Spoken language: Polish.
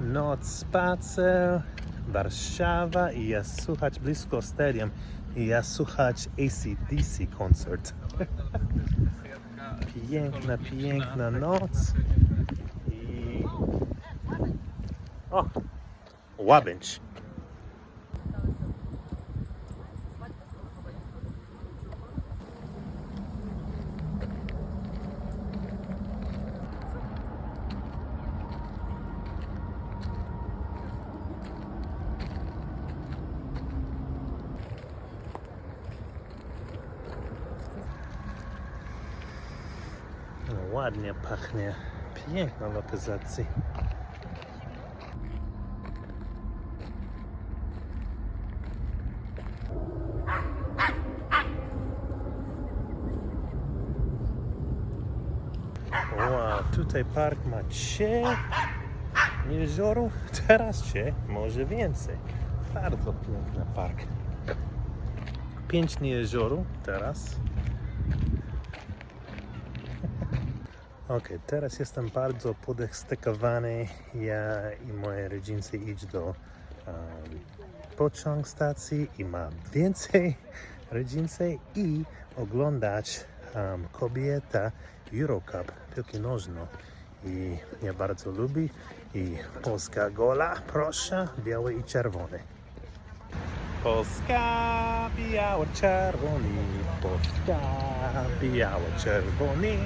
Noc spacer, Warszawa i jest słuchać blisko stadium i jest słuchać ACDC koncert. Piękna, piękna noc i... O! Łabędź. No, ładnie pachnie. Piękna lokalizacja. Wow, tutaj park ma trzy jezioro, teraz się może więcej. Bardzo piękny park. Pięć jezioro teraz. Ok, teraz jestem bardzo podekscytowany. Ja i moje rodzice iść do um, pociąg stacji i mam więcej rodzice i oglądać um, kobieta Eurocup, piłki nożno. I ja bardzo lubię. I Polska gola, proszę, biały i czerwony. Polska, biało, czerwony, Polska, biało, czerwony.